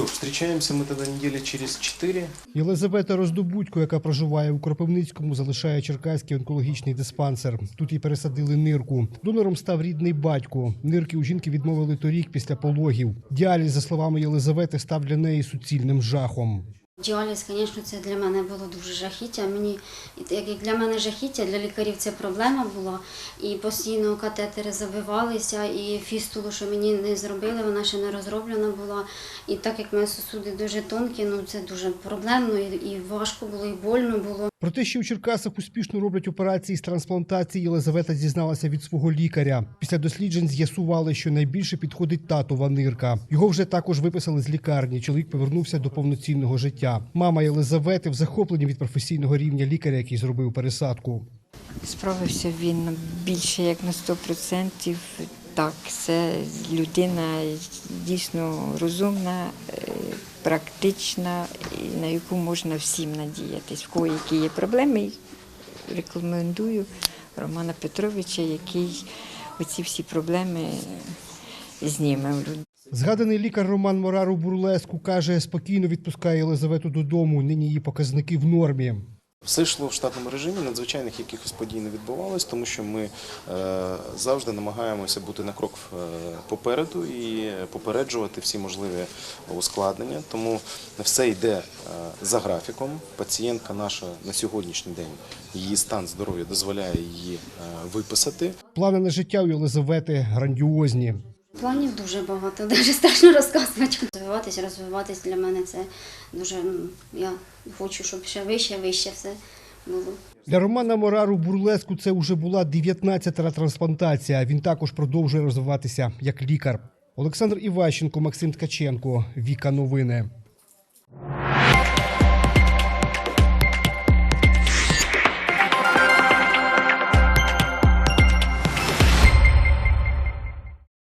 Встречаемся ми тоді неділі через 4. Єлизавета Роздобудько, яка проживає у Кропивницькому, залишає Черкаський онкологічний диспансер. Тут їй пересадили нирку. Донором став рідний батько. Нирки у жінки відмовили торік після пологів. Діаліз, за словами Єлизавети, став для неї суцільним жахом. Діаліз, звісно, це для мене було дуже жахіття. Мені як і для мене жахіття, для лікарів це проблема була. І постійно катетери забивалися, і фістулу, що мені не зробили, вона ще не розроблена була. І так як мої сосуди дуже тонкі, ну це дуже проблемно, і, важко було, і больно було. Про те, що у Черкасах успішно роблять операції з трансплантації, Єлизавета дізналася від свого лікаря. Після досліджень з'ясували, що найбільше підходить татова нирка. Його вже також виписали з лікарні. Чоловік повернувся до повноцінного життя. Мама Єлизавети в захопленні від професійного рівня лікаря, який зробив пересадку. Справився він більше як на 100%. Так, це людина дійсно розумна, е, практична, на яку можна всім надіятись. В кого які є проблеми, рекомендую Романа Петровича, який оці всі проблеми зніме. Згаданий лікар Роман Морару Бурлеску каже, спокійно відпускає Єлизавету додому. Нині її показники в нормі. Все йшло в штатному режимі, надзвичайних якихось подій не відбувалось, тому що ми е, завжди намагаємося бути на крок е, попереду і попереджувати всі можливі ускладнення. Тому все йде е, за графіком. Пацієнтка наша на сьогоднішній день, її стан здоров'я дозволяє її виписати. Плани на життя у Єлизавети грандіозні. Планів дуже багато, дуже страшно розказувати. Розвиватись, розвиватись для мене це дуже. Я хочу, щоб ще вище, вище все було. Для Романа Морару Бурлеску це вже була 19-та трансплантація. Він також продовжує розвиватися як лікар. Олександр Іващенко, Максим Ткаченко. Віка Новини.